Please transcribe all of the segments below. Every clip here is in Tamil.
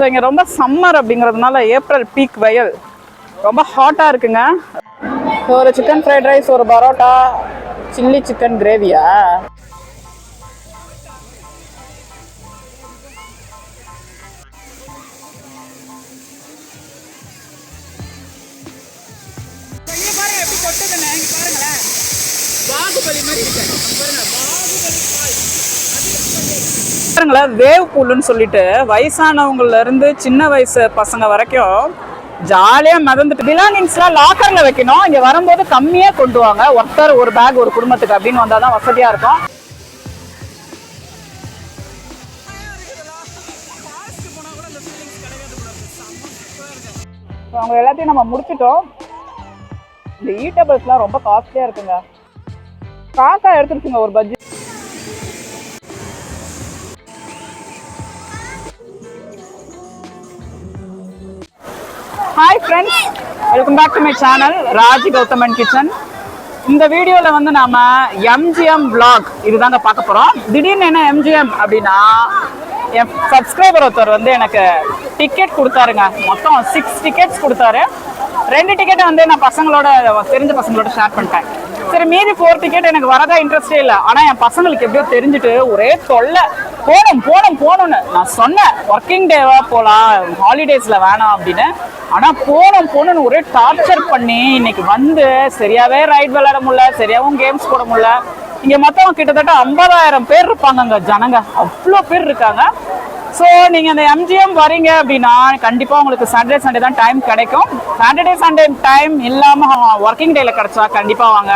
ஸோ இங்கே ரொம்ப சம்மர் அப்படிங்கிறதுனால ஏப்ரல் பீக் வயல். ரொம்ப ஹாட்டாக இருக்குங்க. ஒரு சிக்கன் ஃப்ரைட் ரைஸ் ஒரு பரோட்டா சில்லி சிக்கன் கிரேவியா பசங்களை வேவ் பூலுன்னு சொல்லிட்டு வயசானவங்கலேருந்து சின்ன வயசு பசங்க வரைக்கும் ஜாலியாக மிதந்துட்டு பிலாங்கிங்ஸ்லாம் லாக்கரில் வைக்கணும். இங்கே வரும்போது கம்மியாக கொண்டு வாங்க. ஒருத்தர் ஒரு பேக் ஒரு குடும்பத்துக்கு அப்படின்னு வந்தால் தான் வசதியாக இருக்கும். அவங்க எல்லாத்தையும் நம்ம முடிச்சிட்டோம். இந்த ஈட்டபிள்ஸ்லாம் ரொம்ப காஸ்ட்லியாக இருக்குங்க. காக்கா எடுத்துருச்சுங்க ஒரு budget hi friends welcome back to my channel Raj Gauthaman kitchen இந்த வீடியோவில் வந்து நாம் எம்ஜிஎம் விளாக் இதுதாங்க பார்க்க போகிறோம் திடீர்னு என்ன எம்ஜிஎம் அப்படின்னா என் சப்ஸ்கிரைபர் ஒருத்தர் வந்து எனக்கு டிக்கெட் கொடுத்தாருங்க. மொத்தம் சிக்ஸ் டிக்கெட்ஸ் கொடுத்தாரு. ரெண்டு டிக்கெட்டை வந்து நான் பசங்களோட தெரிஞ்ச பசங்களோட ஷேர் பண்ணிட்டேன். சரி மீதி ஃபோர் டிக்கெட் எனக்கு வரதா இன்ட்ரெஸ்டே இல்லை. ஆனால் என் பசங்களுக்கு எப்படியோ தெரிஞ்சுட்டு ஒரே தொல்லை. போகணும் போகணும் போகணும்னு. நான் சொன்னேன் ஒர்க்கிங் டேவா போகலாம் ஹாலிடேஸில் வேணாம் அப்படின்னு. ஆனால் போகணும் போகணும்னு ஒரே டார்ச்சர் பண்ணி இன்னைக்கு வந்து சரியாவே ரைட் விளையாட முடியல சரியாகவும் கேம்ஸ் போட முடியல. இங்கே மொத்தம் கிட்டத்தட்ட ஐம்பதாயிரம் பேர் இருப்பாங்க அங்கே ஜனங்க. அவ்வளோ பேர் இருக்காங்க. ஸோ நீங்கள் அந்த எம்ஜிஎம் வரீங்க அப்படின்னா கண்டிப்பாக உங்களுக்கு சாட்டர்டே சண்டே தான் டைம் கிடைக்கும். சாட்டர்டே சண்டே டைம் இல்லாமல் ஒர்க்கிங் டேயில் கிடைச்சா கண்டிப்பாக வாங்க.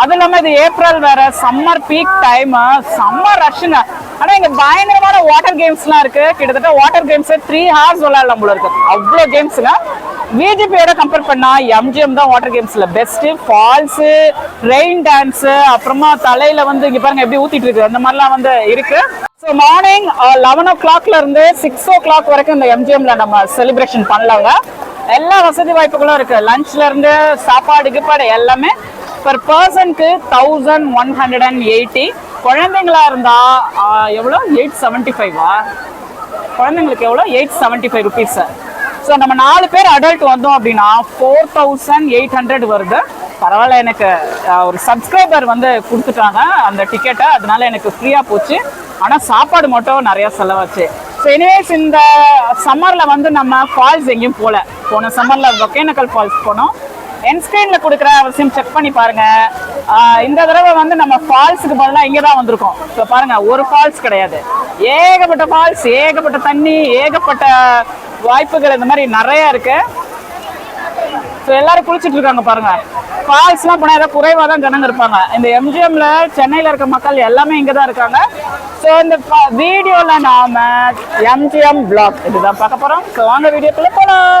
அதுவும் இல்லாமல் இது ஏப்ரல் வேறு சம்மர் பீக் டைமு சம்மர் ரஷ்ஷுங்க ஆனால் இங்கே பயங்கரமான வாட்டர் கேம்ஸ்லாம் இருக்குது கிட்டத்தட்ட வாட்டர் கேம்ஸே த்ரீ ஹார்ஸ் விளையாடலாம் போல இருக்குது அவ்வளோ கேம்ஸுங்க விஜிபியோட கம்பேர் பண்ணா எம்ஜிஎம் தான் வாட்டர் கேம்ஸ்ல பெஸ்ட் ஃபால்ஸ் ரெயின் டான்ஸ் அப்புறமா தலையில வந்து இங்க பாருங்க எப்படி ஊத்திட்டு இருக்கு. அந்த மாதிரிலாம் வந்து இருக்கு. ஸோ மார்னிங் லெவன் ஓ கிளாக்ல இருந்து சிக்ஸ் ஓ கிளாக் வரைக்கும் இந்த எம்ஜிஎம்ல நம்ம செலிப்ரேஷன் பண்ணலாங்க. எல்லா வசதி வாய்ப்புகளும் இருக்கு. லஞ்ச்ல இருந்து சாப்பாடு கிப்பாடு எல்லாமே பர் பர்சனுக்கு thousand one hundred and eighty குழந்தைங்களா இருந்தா எவ்வளோ எயிட் செவன்ட்டி ஃபைவா குழந்தைங்களுக்கு எவ்வளோ eight seventy five rupees so நம்ம நாலு பேர் அடல்ட் வந்தோம் அப்படின்னா ஃபோர் தௌசண்ட் எயிட் ஹண்ட்ரட் வருது. பரவாயில்ல எனக்கு ஒரு சப்ஸ்கிரைபர் வந்து கொடுத்துட்டாங்க. அந்த டிக்கெட்டை அதனால எனக்கு ஃப்ரீயாக போச்சு. ஆனால் சாப்பாடு மட்டும் நிறையா செலவாச்சு. ஸோ எனிவேஸ் இந்த சம்மரில் வந்து நம்ம ஃபால்ஸ் எங்கேயும் போகல போன சம்மரில் ஒகேனக்கல் ஃபால்ஸ் போனோம். என்ஸ்க்ரீனில் கொடுக்குற அவசியம் செக் பண்ணி பாருங்கள் இந்த தடவை வந்து நம்ம ஃபால்ஸுக்கு பதிலாக இங்கே தான் வந்திருக்கோம். ஸோ பாருங்கள் ஒரு ஃபால்ஸ் கிடையாது. ஏகப்பட்ட ஃபால்ஸ் ஏகப்பட்ட தண்ணி ஏகப்பட்ட வாய்ப்புகள் இந்த மாதிரி நிறைய இருக்கு. ஸோ எல்லாரும் குளிச்சுட்டு இருக்காங்க பாருங்க. ஃபால்ஸ்லாம் போனால் ஏதாவது குறைவாக தான் ஜனங்க இருப்பாங்க. இந்த எம்ஜிஎம்ல சென்னையில் இருக்க மக்கள் எல்லாமே இங்கே தான் இருக்காங்க. ஸோ இந்த வீடியோவில் நாம எம்ஜிஎம் பிளாக் இதுதான் பார்க்க போகிறோம் ஸோ வாங்க வீடியோக்குள்ளே போகலாம்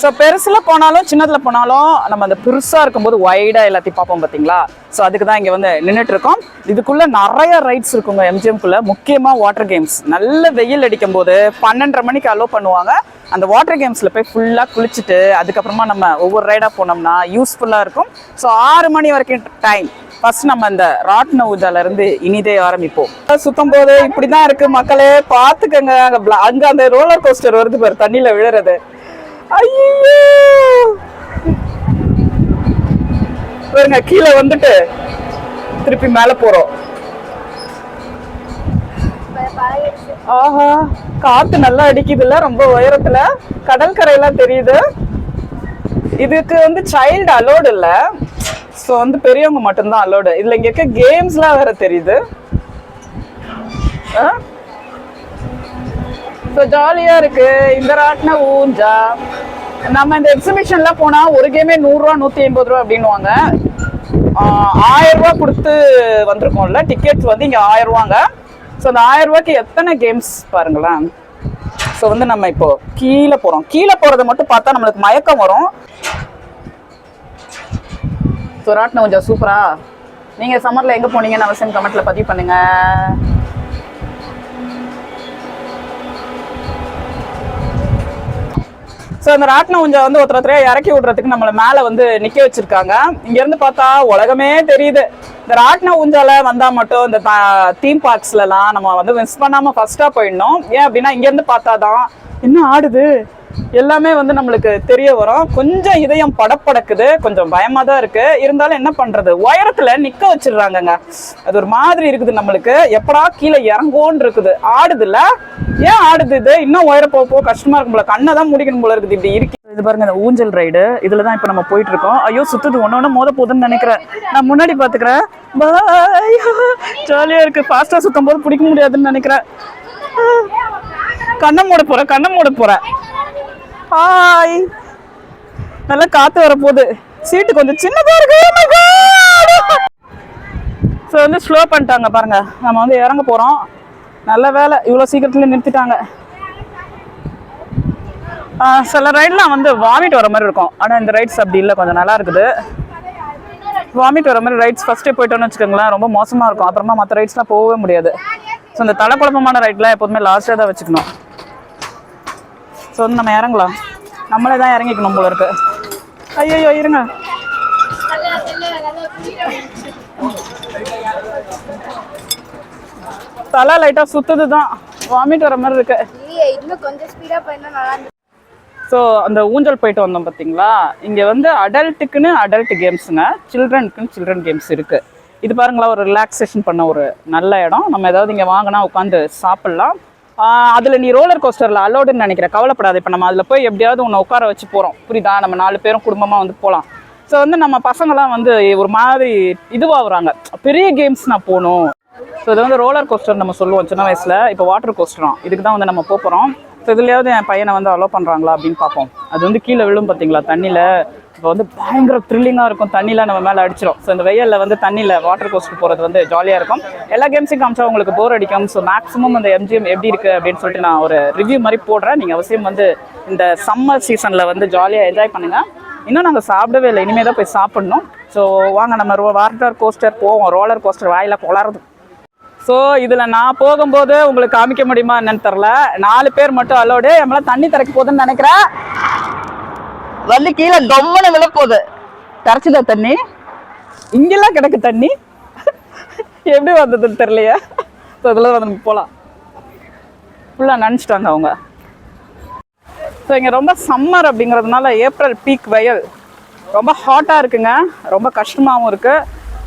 ஸோ பெருசில் போனாலும் சின்னதில் போனாலும் நம்ம அந்த பெருசாக இருக்கும்போது வைடாக எல்லாத்தையும் பார்ப்போம் பார்த்தீங்களா ஸோ அதுக்கு தான் இங்கே வந்து நின்றுட்டு இருக்கோம் இதுக்குள்ளே நிறைய ரைட்ஸ் இருக்குங்க எம்ஜிஎம்குள்ளே முக்கியமாக வாட்டர் கேம்ஸ் நல்ல வெயில் அடிக்கும் போது பன்னெண்டரை மணிக்கு அலோவ் பண்ணுவாங்க. அந்த வாட்டர் கேம்ஸில் போய் ஃபுல்லாக குளிச்சுட்டு அதுக்கப்புறமா நம்ம ஒவ்வொரு ரைடாக போனோம்னா யூஸ்ஃபுல்லாக இருக்கும். ஸோ ஆறு மணி வரைக்கும் டைம் ஃபர்ஸ்ட் நம்ம இந்த ராட்ன ஊஜாலேருந்து இனிதே ஆரம்பிப்போம். சுத்தம் போது இப்படி தான் இருக்குது மக்களே. பார்த்துக்கங்க. அங்கே அங்கே அந்த ரோலர் கோஸ்டர் வருது பேர் தண்ணியில் விழுறது. ஐயோ பாருங்க கீழே வந்துட்டு திருப்பி மேல போறோம். ஆஹா காத்து நல்லா அடிக்குதுல்ல ரொம்ப உயரத்துல. கடற்கரையெல்லாம் தெரியுது. இதுக்கு வந்து சைல்டு அலோடு இல்ல. ஸோ வந்து பெரியவங்க மட்டும்தான் அலோடு இதுல இங்க இருக்க கேம்ஸ்லாம் வேற தெரியுது. ஆ? ஸோ ஜாலியா இருக்கு. இந்த ராட்டின ஊஞ்சா. நம்ம இந்த எக்ஸிபிஷன்லாம் போனா ஒரு கேமே நூறுரூவா நூத்தி ஐம்பது ரூபா அப்படின்னுவாங்க. ஆயிரம் ரூபா கொடுத்து வந்திருக்கோம்ல. டிக்கெட்ஸ் வந்து இங்க ஆயிரம் ரூபாங்க ஸோ அந்த ஆயிரம் ரூபாய்க்கு எத்தனை கேம்ஸ் பாருங்களேன். ஸோ வந்து நம்ம இப்போ கீழே போறோம். கீழே போறதை மட்டும் பார்த்தா நம்மளுக்கு மயக்கம் வரும். ஸோ ராட்டினம் கொஞ்சம் சூப்பரா? நீங்க சம்மர்ல எங்க போனீங்கன்னு அவசியம் கமெண்ட்ல பதிவு பண்ணுங்க. ஸோ அந்த ராட்டினம் கொஞ்சம் வந்து ஒருத்தர் இறக்கி விடுறதுக்கு நம்மளை மேலே வந்து நிற்க வச்சிருக்காங்க. இங்கேருந்து பார்த்தா உலகமே தெரியுது. இந்த ராட்ன ஊஞ்சால வந்தால் மட்டும் இந்த தீம் பார்க்ஸ்லலாம் நம்ம வந்து மிஸ் பண்ணாமல் ஃபஸ்ட்டாக போயிடணும். ஏன் அப்படின்னா இங்கேருந்து பார்த்தா தான் இன்னும் ஆடுது? எல்லாமே வந்து நம்மளுக்கு தெரிய வரும். கொஞ்சம் இதயம் படப்படக்குது. கொஞ்சம் பயமா தான் இருக்கு. இருந்தாலும் என்ன பண்றது? உயரத்துல நிக்க வச்சிடுறாங்கங்க. அது ஒரு மாதிரி இருக்குது நம்மளுக்கு. எப்படா கீழே இறங்கோன்னு இருக்குது. ஆடுதுல்ல? ஏன் ஆடுது இது? இன்னும் உயர போக போக கஷ்டமா இருக்கும் போல. கண்ணை தான் முடிக்கணும் போல இருக்குது. இப்படி இருக்கு. இது பாருங்க இந்த ஊஞ்சல் ரைடு இதுல தான் இப்போ நம்ம போயிட்டு இருக்கோம். ஐயோ சுத்துது. ஒன்று ஒன்று மோத போகுதுன்னு நினைக்கிறேன். நான் முன்னாடி பாத்துக்கிறேன். பாய் ஜாலியா இருக்கு. ஃபாஸ்டா சுத்தும் போது பிடிக்க முடியாதுன்னு நினைக்கிறேன். கண்ணை மூட போறேன். கண்ணை மூட போறேன். ஹாய் நல்லா காத்து வரப்போகுது சீட்டு கொஞ்சம் சின்னதா இருக்கு. Oh ஸோ வந்து ஸ்லோ பண்ணிட்டாங்க பாருங்க. நம்ம வந்து இறங்க போறோம். நல்ல வேலை. இவ்வளோ சீக்கிரத்துல நிறுத்திட்டாங்க. சில ரைட்லாம் வந்து வாமிட் வர மாதிரி இருக்கும். ஆனால் இந்த ரைட்ஸ் அப்படி இல்லை. கொஞ்சம் நல்லா இருக்குது. வாமிட் வர மாதிரி ரைட்ஸ் ஃபஸ்ட்டே போயிட்டோம்னு வச்சுக்கோங்களேன் ரொம்ப மோசமாக இருக்கும். அப்புறமா மற்ற ரைட்ஸ்லாம் போகவே முடியாது. ஸோ இந்த தலை குழப்பமான ரைட்லாம் எப்போதுமே லாஸ்ட்டாக தான் வச்சுக்கணும். ஸோ வந்து நம்ம இறங்கலாம். நம்மளே தான் இறங்கிக்கணும் போல இருக்கு. ஐயோ இருங்க. தலை லைட்டாக சுத்துது தான் வாமிட் வர மாதிரி இருக்கு. இல்லையே இன்னும் கொஞ்சம் ஸ்பீடா போயிருந்தா நல்லா இருந்துச்சு ஸோ அந்த ஊஞ்சல் போயிட்டு வந்தோம் பார்த்தீங்களா இங்கே வந்து அடல்ட்டுக்குன்னு அடல்ட் கேம்ஸுங்க சில்ட்ரனுக்குன்னு சில்ட்ரன் கேம்ஸ் இருக்குது இது பாருங்களா ஒரு ரிலாக்ஸேஷன் பண்ண ஒரு நல்ல இடம். நம்ம ஏதாவது இங்கே வாங்கினா உட்காந்து சாப்பிட்லாம். அதில் நீ ரோலர் கோஸ்டரில் அலோடுன்னு நினைக்கிறேன் கவலைப்படாது. இப்போ நம்ம அதில் போய் எப்படியாவது உன்னை உட்கார வச்சு போகிறோம் புரியுதா? நம்ம நாலு பேரும் குடும்பமாக வந்து போகலாம் ஸோ வந்து நம்ம பசங்களாம் வந்து ஒரு மாதிரி இதுவாகுறாங்க. பெரிய கேம்ஸ் நான் போகணும். ஸோ இது வந்து ரோலர் கோஸ்டர் நம்ம சொல்லுவோம். சின்ன வயசில். இப்போ வாட்டர் கோஸ்டரும் இதுக்கு தான் வந்து நம்ம போகிறோம் ஸோ இதுலையாவது என் பையனை வந்து அலோவ் பண்ணுறாங்களா அப்படின்னு பார்ப்போம். அது வந்து கீழே விழும் பார்த்தீங்களா? தண்ணியில். இப்போ வந்து பயங்கர த்ரில்லிங்காக இருக்கும். தண்ணியில் நம்ம மேலே அடிச்சிடும் ஸோ இந்த வெயிலில் வந்து தண்ணியில் வாட்டர் கோஸ்டர் போகிறது வந்து ஜாலியாக இருக்கும். எல்லா கேம்ஸையும் காமிச்சா உங்களுக்கு போர் அடிக்கும். ஸோ மேக்ஸிமம் அந்த எம்ஜிஎம் எப்படி இருக்குது அப்படின்னு சொல்லிட்டு நான் ஒரு ரிவ்யூ மாதிரி போடுறேன். நீங்கள் அவசியம் வந்து இந்த சம்மர் சீசனில் வந்து ஜாலியாக என்ஜாய் பண்ணுங்கள் இன்னும் நாங்கள் சாப்பிடவே இல்லை. இனிமேல் தான் போய் சாப்பிட்ணும். ஸோ வாங்க நம்ம ரோ வாட்டர் கோஸ்டர் போவோம். ரோலர் கோஸ்டர் வாயில் குளருது ஸோ இதில் நான் போகும்போது உங்களுக்கு காமிக்க முடியுமா என்னன்னு தெரில நாலு பேர் மட்டும் அலோடு நம்மளாம் தண்ணி திறக்க போகுதுன்னு நினைக்கிறேன் வந்து கீழே டொம்மனு விழ போகுது கரைச்சிதா தண்ணி? இங்கெல்லாம் கிடக்கு தண்ணி. எப்படி வந்ததுன்னு தெரியலையே. ஸோ இதில் வந்து போகலாம் ஃபுல்லாக நினச்சிட்டாங்க அவங்க. ஸோ இங்கே ரொம்ப சம்மர் அப்படிங்கிறதுனால ஏப்ரல் பீக் வெயில். ரொம்ப ஹாட்டாக இருக்குங்க. ரொம்ப கஷ்டமாகவும் இருக்குது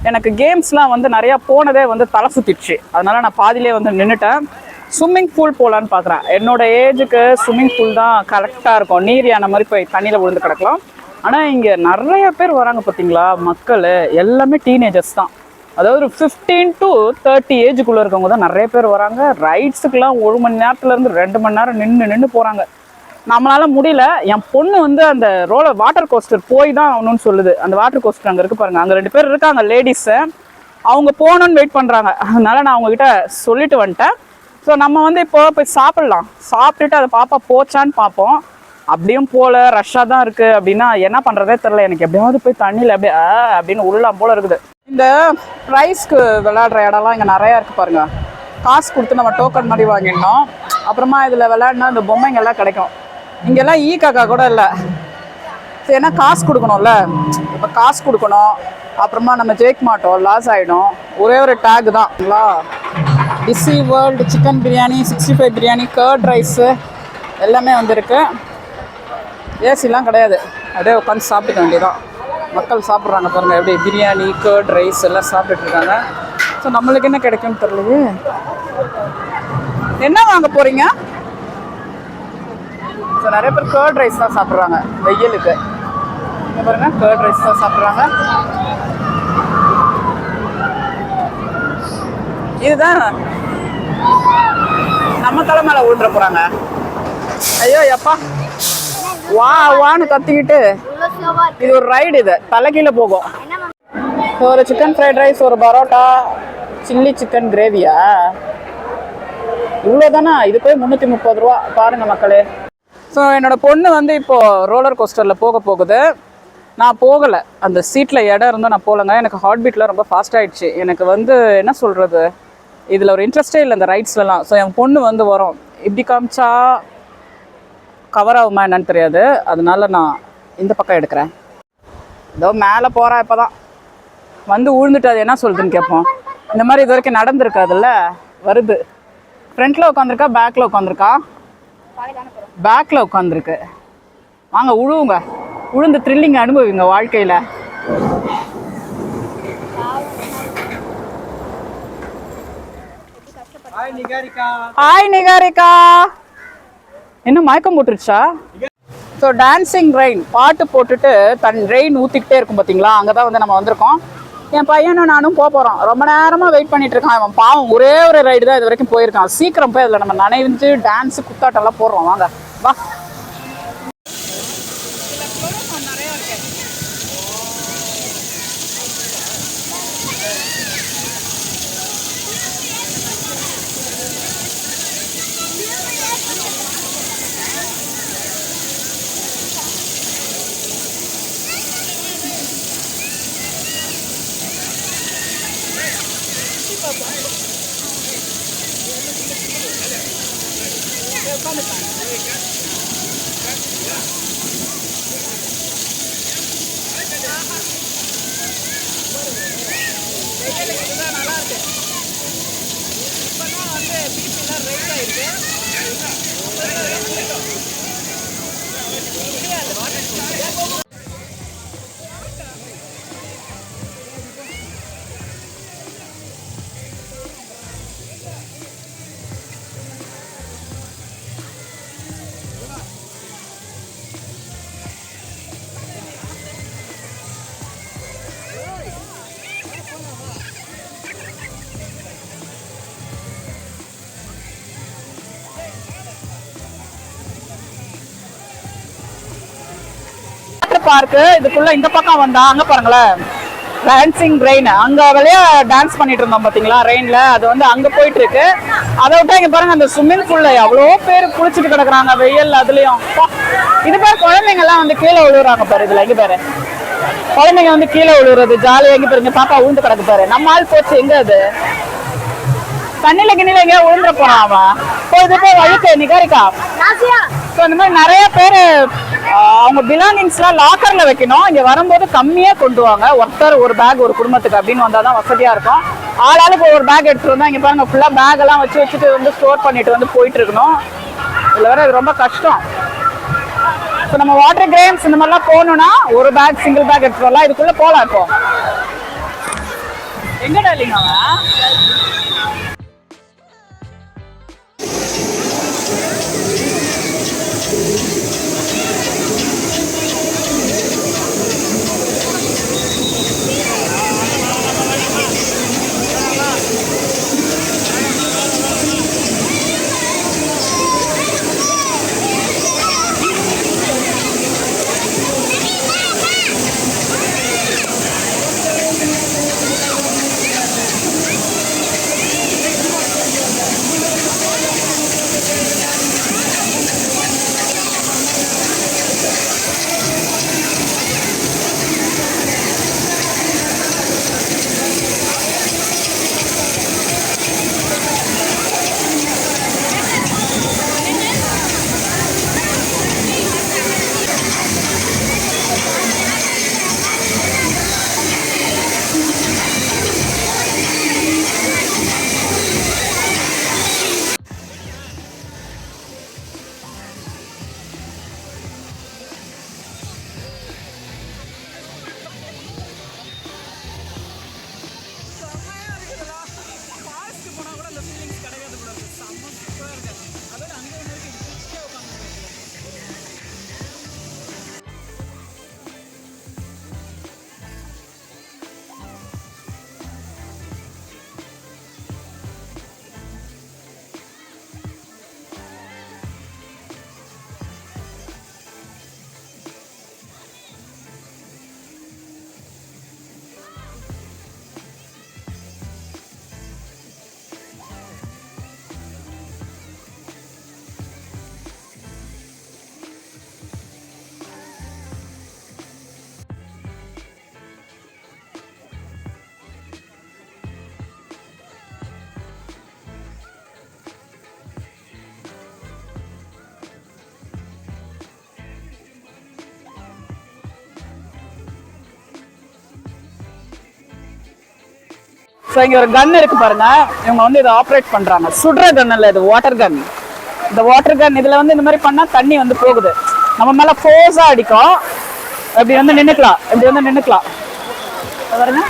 எனக்கு கேம்ஸ்லாம் வந்து நிறையா போனதே வந்து தலை சுத்திடுச்சு. அதனால நான் பாதியிலே வந்து நின்றுட்டேன் ஸ்விம்மிங் பூல் போகலான்னு பார்க்குறேன் என்னோட ஏஜுக்கு ஸ்விம்மிங் பூல் தான் கரெக்டாக இருக்கும். நீர் யானை மாதிரி போய் தண்ணியில் விழுந்து கிடக்கலாம். ஆனால் இங்கே நிறைய பேர் வராங்க பார்த்தீங்களா மக்கள் எல்லாமே டீனேஜர்ஸ் தான். அதாவது ஃபிஃப்டீன் டு தேர்ட்டி ஏஜுக்குள்ளே இருக்கவங்க தான் நிறைய பேர் வராங்க. ரைட்ஸுக்கெலாம் ஒரு மணி நேரத்துலேருந்து ரெண்டு மணி நேரம் நின்று நின்று போகிறாங்க நம்மளால முடியல. என் பொண்ணு வந்து அந்த ரோலர் வாட்டர் கோஸ்டர் போய் தான் ஆகணும்னு சொல்லுது. அந்த வாட்டர் கோஸ்டர் அங்கே இருக்கு பாருங்க. அங்கே ரெண்டு பேர் இருக்காங்க லேடிஸு அவங்க போகணுன்னு வெயிட் பண்ணுறாங்க அதனால நான் அவங்ககிட்ட சொல்லிட்டு வந்துட்டேன். ஸோ நம்ம வந்து இப்போ போய் சாப்பிட்லாம். சாப்பிட்டுட்டு அதை பாப்பா போச்சான்னு பார்ப்போம் அப்படியும் போல ரஷ்ஷாக தான் இருக்குது அப்படின்னா என்ன பண்ணுறதே தெரில எனக்கு எப்படியாவது போய் தண்ணியில் அப்படியே அப்படின்னு உள்ளாம் போல இருக்குது. இந்த ப்ரைஸ்க்கு விளையாடுற இடம்லாம் இங்கே நிறையா இருக்குது பாருங்கள் காசு கொடுத்து நம்ம டோக்கன் மாதிரி வாங்கிடணும். அப்புறமா இதில் விளையாடினா இந்த பொம்மைங்கெல்லாம் கிடைக்கும். இங்கெல்லாம் ஈ காக்கா கூட இல்லை. சரி ஏன்னா காசு கொடுக்கணும்ல. இப்போ காசு கொடுக்கணும். அப்புறமா நம்ம ஜெயிக்க மாட்டோம். லாஸ் ஆகிடும் ஒரே ஒரு take தான்ங்களா DC world chicken biryani sixty five biryani curd rice எல்லாமே வந்திருக்கு. ஏசிலாம் கிடையாது. அப்படியே உட்காந்து சாப்பிட்டுக்க வேண்டியதான் மக்கள் சாப்பிட்றாங்க பாருங்கள் எப்படி பிரியாணி கர்ட் ரைஸ் எல்லாம் சாப்பிட்டுட்டு இருக்காங்க. ஸோ நம்மளுக்கு என்ன கிடைக்கும்னு தெரியலையே. என்ன வாங்க போகிறீங்க ஸோ நிறைய பேர் கேர்ட் ரைஸ் தான் சாப்பிட்றாங்க. வெயிலுக்கு. இங்கே பாருங்கள் கேர்ட் ரைஸ் தான் சாப்பிட்றாங்க. இதுதான் நம்ம தலை மேலே ஊட்டுற போகிறாங்க ஐயோ எப்பா. வா வான்னு கத்திக்கிட்டு இது ஒரு ரைடு இது. தலைக்கீழே போகும். ஒரு சிக்கன் ஃப்ரைட் ரைஸ் ஒரு பரோட்டா சில்லி சிக்கன் கிரேவியா இவ்வளோ இது போய் முந்நூற்றி முப்பது ரூபா. பாருங்கள் மக்களே. ஸோ என்னோடய பொண்ணு வந்து இப்போது ரோலர் கோஸ்டரில் போக போகுது. நான் போகலை. அந்த சீட்டில் இடம் இருந்தால் நான் போகலங்க எனக்கு ஹார்ட் பீட்லாம் ரொம்ப ஃபாஸ்ட் ஆகிடுச்சு எனக்கு வந்து என்ன சொல்கிறது இதில் ஒரு இன்ட்ரெஸ்டே இல்லை இந்த ரைட்ஸ்லலாம் ஸோ என் பொண்ணு வந்து வரும். இப்படி காமிச்சா கவர் ஆகுமா என்னன்னு தெரியாது. அதனால நான் இந்த பக்கம் எடுக்கிறேன். ஏதோ மேலே போகிறா இப்போ தான் வந்து உழுந்துட்டு அது என்ன சொல்லுதுன்னு கேட்போம் இந்த மாதிரி இது வரைக்கும் நடந்திருக்காதுல்ல? வருது. ஃப்ரண்ட்டில் உட்காந்துருக்கா பேக்கில் உட்காந்துருக்கா பேக்ல உட்காந்துருக்கு வாங்க உழுவுங்க. உழுந்து த்ரில்லிங் அனுபவிங்க வாழ்க்கையில. ஹாய் நிகாரிகா என்ன மயக்கம் போட்டுருச்சா? ஸோ டான்சிங் ரெயின் பாட்டு போட்டுட்டு தன் ரெயின் ஊற்றிக்கிட்டே இருக்கும் பார்த்தீங்களா அங்கே தான் வந்து நம்ம வந்திருக்கோம். என் பையனும் நானும் போக போகிறோம் ரொம்ப நேரமாக வெயிட் பண்ணிட்டு இருக்கான். அவன் பாவம் ஒரே ஒரு ரைடு தான் இது வரைக்கும் போயிருக்கான். சீக்கிரம் போய் அதில் நம்ம நனைஞ்சு டான்ஸு குத்தாட்டெல்லாம் போடுறோம். வாங்க. வா. வாட்டர் பார்க்கு இதுக்குள்ள இந்த பக்கம் வந்தா அங்க பாருங்களேன். டான்சிங் ரெயின் அங்க வெளிய டான்ஸ் பண்ணிட்டு இருந்தோம் பாத்தீங்களா? ரெயின்ல அது வந்து அங்க போயிட்டு இருக்கு அதை விட்டா இங்க பாருங்க அந்த ஸ்விம்மிங் பூல்ல எவ்வளோ பேர் குளிச்சுட்டு கிடக்குறாங்க வெயில் அதுலயும். இது பேர் குழந்தைங்க எல்லாம் வந்து கீழே விழுவுறாங்க பாரு இதுல இங்க பாரு? குழந்தைங்க வந்து கீழே விழுவுறது ஜாலியா இங்க பாருங்க பாப்பா உழுந்து கிடக்கு பாரு. நம்ம ஆள் போச்சு எங்க அது? தண்ணில கிண்ணில எங்கேயா விழுந்துட போறான் அவன். போய் போய் வழுக்கு நிகாரிக்கா. ஸோ இந்த மாதிரி நிறைய பேர் அவங்க பிலாங்கிங்ஸ்லாம் லாக்கரில் வைக்கணும். இங்கே வரும்போது கம்மியாக கொண்டு வாங்க. ஒருத்தர் ஒரு பேக் ஒரு குடும்பத்துக்கு அப்படின்னு வந்தால் தான் வசதியாக இருக்கும். ஆளாளுக்கு ஒரு பேக் எடுத்துகிட்டு வந்தால் இங்கே பாருங்க ஃபுல்லாக பேக்கெல்லாம் வச்சு வச்சுட்டு வந்து ஸ்டோர் பண்ணிட்டு வந்து போயிட்டு இருக்கணும். வேற வர இது ரொம்ப கஷ்டம். இப்போ நம்ம வாட்டர் கிரேம்ஸ் இந்த மாதிரிலாம் போகணும்னா ஒரு பேக் சிங்கிள் பேக் எடுத்துகிட்டு வரலாம். இதுக்குள்ளே போகலாம் இப்போ. எங்க டாலிங்க ஸோ இங்கே ஒரு கன் இருக்கு பாருங்க. இவங்க வந்து இதை ஆப்ரேட் பண்ணுறாங்க சுடுற கன் இல்லை இது வாட்டர் கன் இந்த வாட்டர் கன் இதில் வந்து இந்த மாதிரி பண்ணால் தண்ணி வந்து போகுது. நம்ம மேலே ஃபோர்ஸாக அடிக்கும். இப்படி வந்து நின்னுக்கலாம். இப்படி வந்து நின்றுக்கலாம் பாருங்க.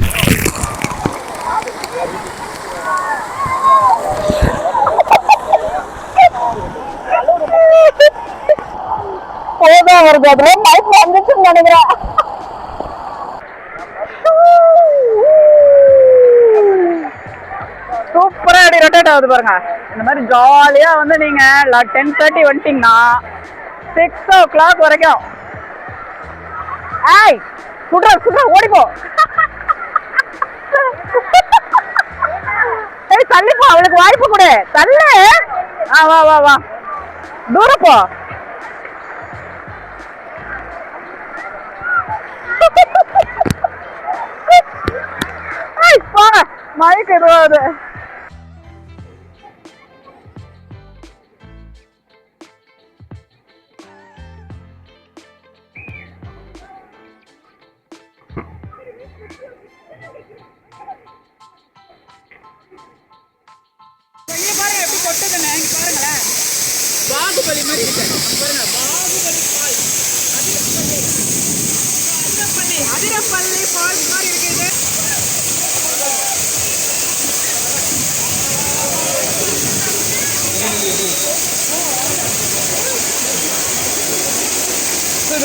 போதா வருது அதுல மைக் வந்துச்சுன்னு நினைக்கிறேன். சூப்பராக அப்படி ரொட்டேட் ஆகுது பாருங்க. இந்த மாதிரி ஜாலியாக வந்து நீங்கள் டென் தேர்ட்டி வந்துட்டீங்கன்னா சிக்ஸ் ஓ கிளாக் வரைக்கும். ஆய் சுடுற சுடுற ஓடிப்போ. ஏய் தள்ளிப்போ அவளுக்கு வாய்ப்பு கொடு. தள்ளு. ஆ வா வா வா. தூரம் போ. எதுவாது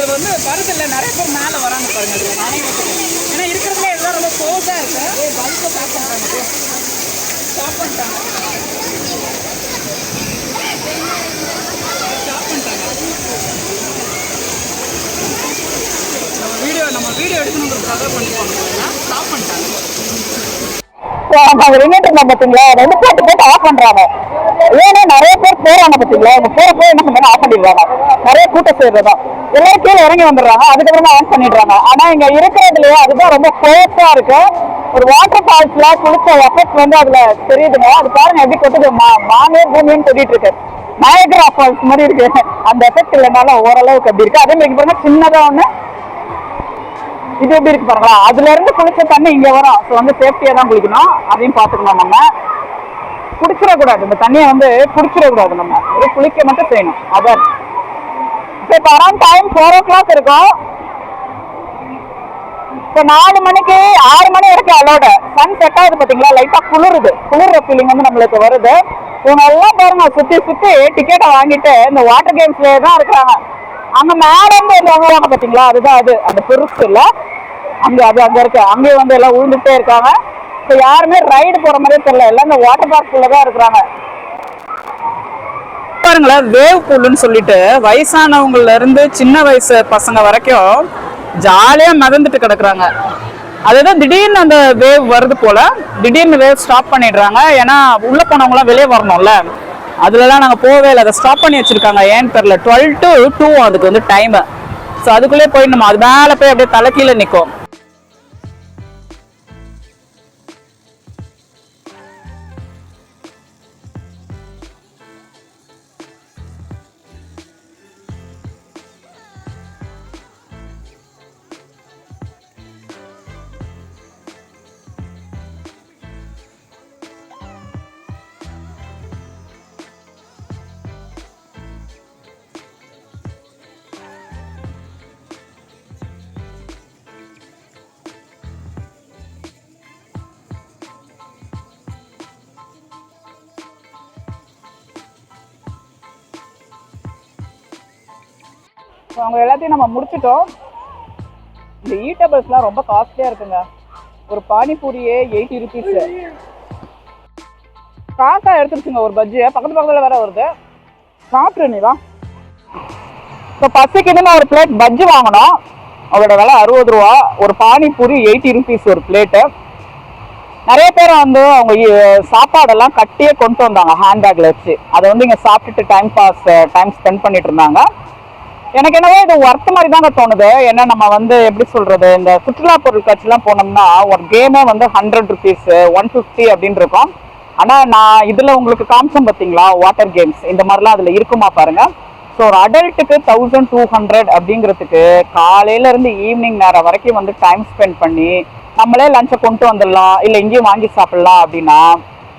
So, வந்து பருதில்ல நிறைய பேர் மேலே வராங்க பாருங்க. இதில் நானே ஏன்னா இருக்கிறதுல எல்லாம் ரொம்ப க்ளோஸாக இருக்கு. பல்பை ஸ்டாப் பண்ணிட்டாங்க ஸ்டாப் பண்ணிட்டாங்க ஸ்டாப் பண்ணிட்டாங்க நம்ம வீடியோ நம்ம வீடியோ எடுக்கணுங்கிறதுக்காக பண்ணிப்பாங்க ஸ்டாப் பண்ணிட்டாங்க. அவங்க ரிமோட் போட்டு போட்டு ஆஃப் பண்றாங்க. ஏன்னா நிறைய பேர் போறாங்க பார்த்தீங்களா அவங்க போற போய் என்ன பண்றாங்க? ஆஃப் பண்ணிடுறாங்க. நிறைய கூட்டம் சேர்றதுதான் எல்லாரும் கீழே இறங்கி வந்துடுறாங்க. அதுக்கப்புறமா ஆன் பண்ணிடுறாங்க. ஆனா இங்க இருக்கிறதுலயே அதுதான் ரொம்ப ஃபோர்ஸா இருக்கு. ஒரு வாட்டர் ஃபால்ஸ்ல குளிச்ச எஃபெக்ட் வந்து அதுல தெரியுதுங்க அது பாருங்க எப்படி கொட்டுது. மா- மாமே பூமின்னு சொல்லிட்டு இருக்கு. நாயகரா ஃபால்ஸ் மாதிரி இருக்கு. அந்த எஃபெக்ட் இல்லைனாலும் ஓரளவுக்கு அப்படி இருக்கு. அதே மாதிரி பாருங்க சின்னதா ஒண்ணு. இது எப்படி இருக்கு பாருங்களா அதுல இருந்து குளிச்ச தண்ணி இங்க வரும். ஸோ வந்து சேஃப்டியா தான் குளிக்கணும். அதையும் பாத்துக்கணும் நம்ம. குடிச்சிடக்கூடாது. இந்த தண்ணியை வந்து குடிச்சிடக்கூடாது நம்ம. ஒரு குளிக்க மட்டும் செய்யணும். அதான். இப்போ around time four o'clock இருக்கும். இப்போ நாலு மணிக்கு ஆறு மணி வரைக்கும் அலோட சன் செட் ஆகுது பாத்தீங்களா? லைட்டாக குளிருது. குளிர்ற ஃபீலிங் வந்து நம்மளுக்கு வருது. இவங்க எல்லாம் பாருங்க சுற்றி சுற்றி டிக்கெட்டை வாங்கிட்டு இந்த வாட்டர் கேம்ஸ்லேயே தான் இருக்கிறாங்க அங்கே மேலே இருந்து வந்து பார்த்தீங்களா அதுதான் அது. அந்த பெருசு இல்லை அங்கே அது அங்கே இருக்கு. அங்கேயும் வந்து எல்லாம் உழுந்துட்டே இருக்காங்க. இப்போ யாருமே ரைடு போகிற மாதிரியே தெரியல. எல்லாம் இந்த வாட்டர் பார்க்குள்ள தான் இருக்கிறாங்க. பாருங்களேன் வேவ் பூல்னு சொல்லிட்டு வயசானவங்கல இருந்து சின்ன வயசு பசங்க வரைக்கும் ஜாலியா மிதந்துட்டு கிடக்குறாங்க. அதுதான் திடீர்னு அந்த வேவ் வருது போல திடீர்னு வேவ் ஸ்டாப் பண்ணிடுறாங்க. ஏன்னா உள்ள போனவங்களாம் வெளியே வரணும்ல. அதுலலாம் நாங்கள் போவே இல்லை. அதை ஸ்டாப் பண்ணி வச்சிருக்காங்க. ஏன்னு தெரியல. டுவெல் டு டூ அதுக்கு வந்து டைமு ஸோ அதுக்குள்ளே போயிடணுமா? அது மேலே போய் அப்படியே தலைக்கீழே நிற்கும் ஸோ அவங்க எல்லாத்தையும் நம்ம முடிச்சிட்டோம். இந்த ஈட்டபிள்ஸ்லாம் ரொம்ப காஸ்ட்லியாக இருக்குங்க. ஒரு பானிபூரியே எயிட்டி ருபீஸ் காசா எடுத்துருச்சுங்க ஒரு பஜ்ஜியை பக்கத்து பக்கத்தில் வேற வருது. சாப்பிட்ரு நீ வா. இப்போ பசிக்குதுன்னு ஒரு பிளேட் பஜ்ஜி வாங்கினோம் அதோட விலை அறுபது ரூபா. ஒரு பானிபூரி எயிட்டி ருபீஸ் ஒரு பிளேட்டு நிறைய பேர் வந்து அவங்க சாப்பாடெல்லாம் கட்டியே கொண்டு வந்தாங்க ஹேண்ட்பேக்ல வச்சு. அதை வந்து இங்கே சாப்பிட்டுட்டு டைம் பாஸ் டைம் ஸ்பெண்ட் பண்ணிட்டு இருந்தாங்க. எனக்கு என்னவோ இது ஒர்த் மாதிரி தாங்க தோணுது. ஏன்னா நம்ம வந்து எப்படி சொல்றது இந்த சுற்றுலா பொருள் காட்சிலாம் போனோம்னா ஒரு கேமே வந்து ஹண்ட்ரட் ருபீஸ் ஒன் ஃபிஃப்டி அப்படின்னு இருக்கும். ஆனால் நான் இதில் உங்களுக்கு காமிச்சேன் பார்த்தீங்களா வாட்டர் கேம்ஸ் இந்த மாதிரிலாம் அதில் இருக்குமா பாருங்க. ஸோ ஒரு அடல்ட்டுக்கு தௌசண்ட் டூ ஹண்ட்ரட் அப்படிங்கிறதுக்கு காலையிலேருந்து ஈவினிங் நேரம் வரைக்கும் வந்து டைம் ஸ்பெண்ட் பண்ணி நம்மளே லஞ்சை கொண்டு வந்துடலாம் இல்லை இங்கேயும் வாங்கி சாப்பிடலாம் அப்படின்னா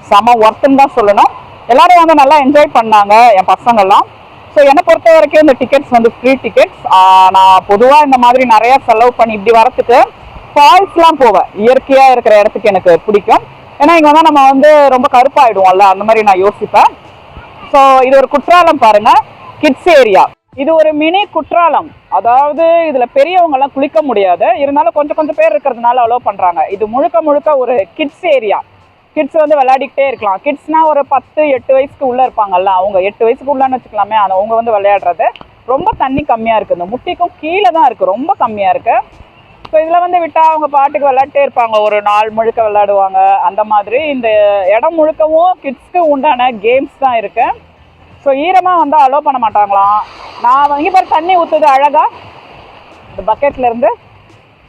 செம ஒர்த்துன்னு தான் சொல்லணும். எல்லாரும் வந்து நல்லா என்ஜாய் பண்ணாங்க என் பசங்கள்லாம். ஸோ என்னை பொறுத்த வரைக்கும் இந்த டிக்கெட்ஸ் வந்து ஃப்ரீ டிக்கெட்ஸ் நான் பொதுவாக இந்த மாதிரி நிறைய செலவு பண்ணி இப்படி வரத்துக்கு ஃபால்ஸ்லாம் போவேன். இயற்கையாக இருக்கிற இடத்துக்கு எனக்கு பிடிக்கும். ஏன்னா இங்கே வந்தால் நம்ம வந்து ரொம்ப கருப்பாயிடுவோம்ல அந்த மாதிரி நான் யோசிப்பேன். ஸோ இது ஒரு குற்றாலம் பாருங்கள் கிட்ஸ் ஏரியா இது ஒரு மினி குற்றாலம். அதாவது இதில் பெரியவங்கெல்லாம் குளிக்க முடியாது. இருந்தாலும் கொஞ்சம் கொஞ்சம் பேர் இருக்கிறதுனால அலோவ் பண்ணுறாங்க இது முழுக்க முழுக்க ஒரு கிட்ஸ் ஏரியா கிட்ஸ் வந்து விளையாடிக்கிட்டே இருக்கலாம். கிட்ஸ்னால் ஒரு பத்து எட்டு வயசுக்கு உள்ளே இருப்பாங்கல்ல அவங்க எட்டு வயசுக்கு உள்ளான்னு வச்சுக்கலாமே அது அவங்க வந்து விளையாடுறது. ரொம்ப தண்ணி கம்மியாக இருக்குது. இந்த முட்டிக்கும் கீழே தான் இருக்குது ரொம்ப கம்மியாக இருக்குது ஸோ இதில் வந்து விட்டால் அவங்க பாட்டுக்கு விளையாட்டே இருப்பாங்க. ஒரு நாள் முழுக்க விளையாடுவாங்க. அந்த மாதிரி இந்த இடம் முழுக்கவும் கிட்ஸ்க்கு உண்டான கேம்ஸ் தான் இருக்குது ஸோ ஈரமாக வந்து அலோவ் பண்ண மாட்டாங்களாம். நான் வாங்கி பாரு தண்ணி ஊற்றுது அழகாக இந்த பக்கெட்லேருந்து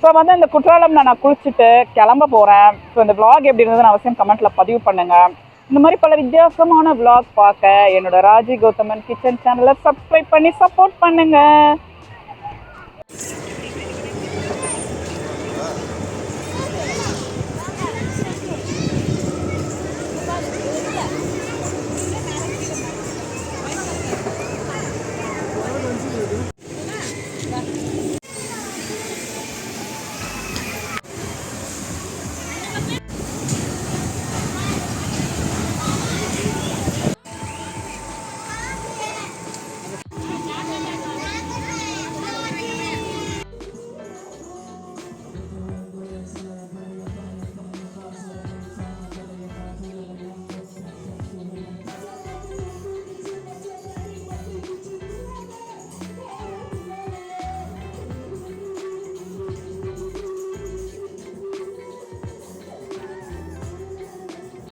ஸோ வந்து இந்த குற்றாலம் நான் குளிச்சுட்டு கிளம்ப போகிறேன் ஸோ இந்த விளாக் எப்படி இருந்ததுன்னு அவசியம் கமெண்ட்டில் பதிவு பண்ணுங்கள் இந்த மாதிரி பல வித்தியாசமான விளாக் பார்க்க என்னோட ராஜி கௌதமன் கிச்சன் சேனலை சப்ஸ்கிரைப் பண்ணி சப்போர்ட் பண்ணுங்கள்